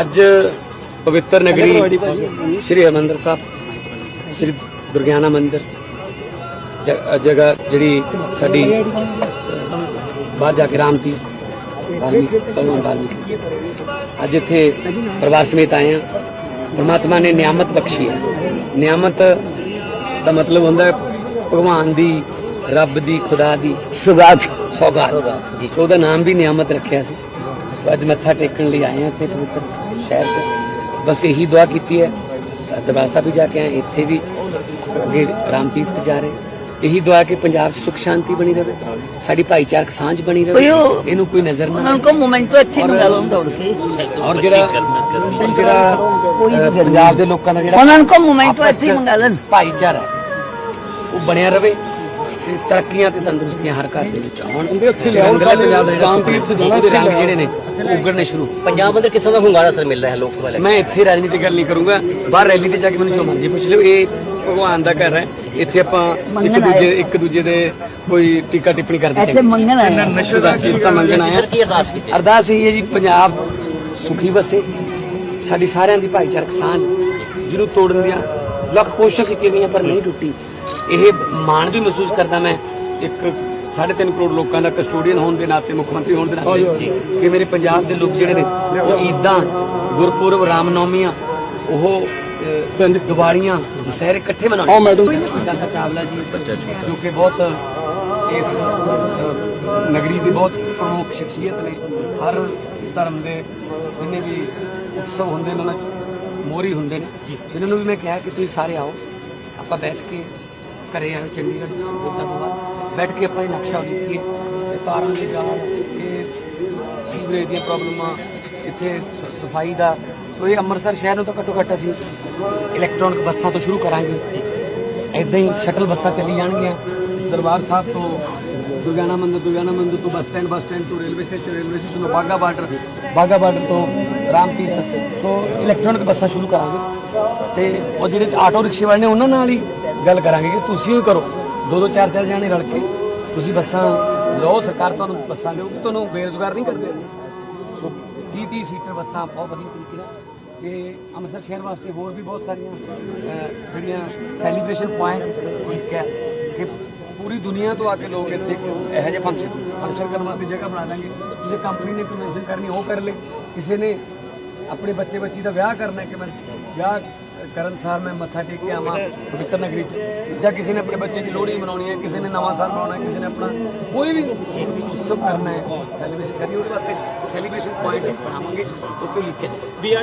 ਅੱਜ ਪਵਿੱਤਰ ਨਗਰੀ ਸ਼੍ਰੀ ਹਰਿਮੰਦਰ ਸਾਹਿਬ ਸ਼੍ਰੀ ਦੁਰਗਿਆਨਾ ਮੰਦਿਰ ਜਗ੍ਹਾ ਜਿਹੜੀ ਸਾਡੀ ਅਹ, ਬਾਹਰ ਜਾ ਕੇ ਰਾਮ ਤੀਰਥ ਵਾਲਮੀਕੀ ਭਗਵਾਨ ਵਾਲਮੀਕੀ ਜੀ। ਅੱਜ ਇੱਥੇ ਪਰਿਵਾਰ ਸਮੇਤ ਆਏ ਹਾਂ। ਪਰਮਾਤਮਾ ਨੇ ਨਿਆਮਤ ਬਖਸ਼ੀ ਹੈ। ਨਿਆਮਤ ਦਾ ਮਤਲਬ ਹੁੰਦਾ ਹੈ ਭਗਵਾਨ ਦੀ ਰੱਬ ਦੀ ਖੁਦਾ ਦੀ ਸੁਗਾਤ। ਸੌਗਾਤ। ਜੀ ਸੋ ਉਹਦਾ ਨਾਮ ਵੀ ਨਿਆਮਤ ਰੱਖਿਆ ਸੀ। ਸੋ ਅੱਜ ਮੱਥਾ ਟੇਕਣ ਲਈ ਆਏ ਹਾਂ ਇੱਥੇ ਪਵਿੱਤਰ ਸ਼ਹਿਰ 'ਚ। ਬਸ ਇਹੀ ਦੁਆ ਕੀਤੀ ਹੈ ਦਰਬਾਰ ਸਾਹਿਬ ਵੀ ਜਾ ਕੇ ਆਏ ਇੱਥੇ ਵੀ ਅੱਗੇ ਰਾਮ ਤੀਰਥ ਜਾ ਰਹੇ। ਇਹੀ ਦੁਆ ਕਿ ਪੰਜਾਬ 'ਚ ਸੁਖ ਸ਼ਾਂਤੀ ਬਣੀ ਰਹੇ ਸਾਡੀ ਭਾਈਚਾਰਕ ਸਾਂਝ ਬਣੀ ਰਹੇ ਇਹਨੂੰ ਕੋਈ ਨਜ਼ਰ ਨਾ ਉਹਨਾਂ ਨੂੰ ਮੋਮੈਂਟੋ ਇੱਥੇ ਮੰਗਾ ਲਓ ਦੌੜ ਕੇ। ਔਰ ਜਿਹੜਾ ਜਿਹੜਾ ਪੰਜਾਬ ਦੇ ਲੋਕਾਂ ਦਾ ਜਿਹੜਾ ਉਹਨਾਂ ਨੂੰ ਮੋਮੈਂਟੋ 'ਚ ਮੰਗਾ ਲੈਣ। ਭਾਈਚਾਰਾ ਉਹ ਬਣਿਆ ਰਵੇ। ਤੇ ਤਰੱਕੀਆਂ ਤੇ ਤੰਦਰੁਸਤੀਆਂ ਹਰ ਘਰ ਦੇ ਵਿੱਚ ਆਉਣ ਤੇ ਉੱਥੇ ਲਿਆਉਣ ਪੰਜਾਬ ਦਾ ਰਾਮ ਤੀਰਥ ਜਾਣਾ ਰੰਗ ਜਿਹੜੇ ਨੇ ਉਗੜਨੇ ਸ਼ੁਰੂ। ਪੰਜਾਬ ਅੰਦਰ ਕਿਸ ਤਰ੍ਹਾਂ ਦਾ ਹੁੰਗਾਰਾ ਸਰ ਮਿਲ ਰਿਹਾ ਹੈ ਲੋਕ ਸਭਾ ਮੈਂ ਇੱਥੇ ਰਾਜਨੀਤੀ ਗੱਲ ਨਹੀਂ ਕਰੂੰਗਾ। ਬਾਹਰ ਰੈਲੀ ਤੇ ਜਾ ਕੇ ਮੈਨੂੰ ਜੋ ਮਰਜ਼ੀ ਪੁੱਛ ਲਿਓ। ਇਹ ਭਗਵਾਨ ਦਾ ਘਰ ਹੈ। ਇੱਥੇ ਆਪਾਂ ਇੱਕ ਦੂਜੇ ਆਏ। ਇੱਕ ਦੂਜੇ ਦੇ ਕੋਈ ਟੀਕਾ ਟਿੱਪਣੀ ਕਰਦੇ ਇੱਥੇ ਮੰਗਣ ਆਏ। ਨਸ਼ੇ ਦਾ ਕੀਤਾ ਮੰਗਣ ਆਇਆ ਸਰ ਕੀ ਅਰਦਾਸ ਕੀਤੀ? ਅਰਦਾਸ ਇਹ ਹੈ ਜੀ ਪੰਜਾਬ ਸੁਖੀ ਵਸੇ। ਸਾਡੀ ਸਾਰਿਆਂ ਦੀ ਭਾਈਚਾਰਕ ਸਾਂਝ ਜਿਹਨੂੰ ਤੋੜਨ ਦੀਆਂ ਲੱਖ ਕੋਸ਼ਿਸ਼ਾਂ ਕੀਤੀਆਂ ਗਈਆਂ ਪਰ ਨਹੀਂ ਟੁੱਟੀ। ਇਹ ਮਾਣ ਵੀ ਮਹਿਸੂਸ ਕਰਦਾ ਮੈਂ ਇੱਕ 3.5 ਕਰੋੜ ਲੋਕਾਂ ਦਾ ਕਸਟੋਡੀਅਨ ਹੋਣ ਦੇ ਨਾਤੇ ਮੁੱਖ ਮੰਤਰੀ ਹੋਣ ਦੇ ਨਾਤੇ ਕਿ ਮੇਰੇ ਪੰਜਾਬ ਦੇ ਲੋਕ ਜਿਹੜੇ ਨੇ ਉਹ ਈਦਾਂ ਗੁਰਪੁਰਬ ਰਾਮਨੌਮੀਆਂ ਉਹ ਦੀਵਾਲੀਆਂ ਦੁਸਹਿਰੇ ਇਕੱਠੇ ਮਨਾਉਂਦੇ ਹਾਂ ਮੈਡਮ। ਕਾਕਾ ਚਾਵਲਾ ਜੀ ਜੋ ਕਿ ਬਹੁਤ ਇਸ ਨਗਰੀ ਦੀ ਬਹੁਤ ਪ੍ਰਮੁੱਖ ਸ਼ਖਸੀਅਤ ਨੇ। ਹਰ ਧਰਮ ਦੇ ਜਿੰਨੇ ਵੀ ਉਤਸਵ ਹੁੰਦੇ ਨੇ ਉਹਨਾਂ 'ਚ ਮੋਰੀ ਹੁੰਦੇ ਨੇ। ਇਹਨਾਂ ਨੂੰ ਵੀ ਮੈਂ ਕਿਹਾ ਕਿ ਤੁਸੀਂ ਸਾਰੇ ਆਓ ਆਪਾਂ ਬੈਠ ਕੇ ਘਰੇ ਆਓ ਚੰਡੀਗੜ੍ਹ ਚ ਬੁੱਧਾ ਤੋਂ ਬਾਅਦ ਬੈਠ ਕੇ ਆਪਾਂ ਇਹ ਨਕਸ਼ਾ ਉਲੀਕੀਏ ਇਹ ਤਾਰਾਂ ਦੇ ਜਾਲ, ਇਹ ਸੀਵਰੇਜ ਦੀਆਂ ਪ੍ਰੋਬਲਮਾਂ, ਇੱਥੇ ਸ- ਸਫ਼ਾਈ ਦਾ। ਸੋ ਇਹ ਅੰਮ੍ਰਿਤਸਰ ਸ਼ਹਿਰ ਨੂੰ ਤਾਂ ਘੱਟੋ ਘੱਟ ਅਸੀਂ ਇਲੈਕਟ੍ਰੋਨਿਕ ਬੱਸਾਂ ਤੋਂ ਸ਼ੁਰੂ ਕਰਾਂਗੇ। ਇਦਾਂ ਹੀ ਸ਼ਟਲ ਬੱਸਾਂ ਚੱਲੀ ਜਾਣਗੀਆਂ। ਦਰਬਾਰ ਸਾਹਿਬ ਤੋਂ ਦੁਰਗਿਆਨਾ ਮੰਦਿਰ ਦੁਰਗਿਆਨਾ ਮੰਦਿਰ ਤੋਂ ਬੱਸ ਸਟੈਂਡ ਬੱਸ ਸਟੈਂਡ ਤੋਂ ਰੇਲਵੇ ਸਟੇਸ਼ਨ ਰੇਲਵੇ ਸਟੇਸ਼ਨ ਤੋਂ ਬਾਗਾ ਬਾਰਡਰ ਬਾਗਾ ਬਾਰਡਰ ਤੋਂ ਰਾਮ ਤੀਰਥ। ਸੋ ਇਲੈਕਟ੍ਰੋਨਿਕ ਬੱਸਾਂ ਸ਼ੁਰੂ ਕਰਾਂਗੇ। ਤੇ ਉਹ ਜਿਹੜੇ ਆਟੋ ਰਿਕਸ਼ੇ ਵਾਲੇ ਨੇ, ਉਹਨਾਂ ਨਾਲ ਹੀ ਗੱਲ ਕਰਾਂਗੇ ਕਿ ਤੁਸੀਂ ਵੀ ਕਰੋ। ਦੋ ਦੋ ਚਾਰ ਚਾਰ ਜਾਣੇ ਰਲ ਕੇ। ਤੁਸੀਂ ਬੱਸਾਂ ਲਓ, ਸਰਕਾਰ ਤੁਹਾਨੂੰ ਬੱਸਾਂ ਦੇਊਗੀ। ਤੁਹਾਨੂੰ ਬੇਰੁਜ਼ਗਾਰ ਨਹੀਂ ਕਰਦੇ ਸੋ 30 30 ਸੀਟਰ ਬੱਸਾਂ ਬਹੁਤ ਵਧੀਆ ਤਰੀਕੇ ਨਾਲ। ਤੇ ਅੰਮ੍ਰਿਤਸਰ ਸ਼ਹਿਰ ਵਾਸਤੇ ਹੋਰ ਵੀ ਬਹੁਤ ਸਾਰੀਆਂ ਜਿਹੜੀਆਂ ਸੈਲੀਬ੍ਰੇਸ਼ਨ ਪੁਆਇੰਟ ਠੀਕ ਹੈ ਕਿ ਪੂਰੀ ਦੁਨੀਆ ਤੋਂ ਆ ਕੇ ਲੋਕ ਇੱਥੇ ਇਹੋ ਜਿਹੇ ਫੰਕਸ਼ਨ ਫੰਕਸ਼ਨ ਕਰਨ ਵਾਸਤੇ ਜਗ੍ਹਾ ਬਣਾ ਦਾਂਗੇ। ਕਿਸੇ ਕੰਪਨੀ ਨੇ ਕਨਵੈਨਸ਼ਨ ਕਰਨੀ, ਉਹ ਕਰ ਲੇ। ਕਿਸੇ ਨੇ ਆਪਣੇ ਬੱਚੇ ਬੱਚੀ ਦਾ ਵਿਆਹ ਕਰਨਾ ਹੈ ਕਿ ਮੈਂ ਵਿਆਹ ਕਰਨ ਸਾਰ ਮੈਂ ਮੱਥਾ ਟੇਕ ਕੇ ਆਵਾਂ ਪਵਿੱਤਰ ਨਗਰੀ ਚ ਜਾਂ ਕਿਸੇ ਨੇ ਆਪਣੇ ਬੱਚੇ ਦੀ ਲੋਹੜੀ ਮਨਾਉਣੀ ਹੈ ਕਿਸੇ ਨੇ ਨਵਾਂ ਸਾਲ ਮਨਾਉਣਾ ਹੈ ਕਿਸੇ ਨੇ ਆਪਣਾ ਕੋਈ ਵੀ ਉਤਸਵ ਕਰਨਾ ਹੈ ਸੈਲੀਬ੍ਰੇਸ਼ਨ ਕਰਨੀ ਉਹਦੇ ਵਾਸਤੇ ਸੈਲੀਬ੍ਰੇਸ਼ਨ ਪੁਆਇੰਟ ਬਣਾਵਾਂਗੇ ਉੱਥੇ ਲਿਖਿਆ ਜਾਏ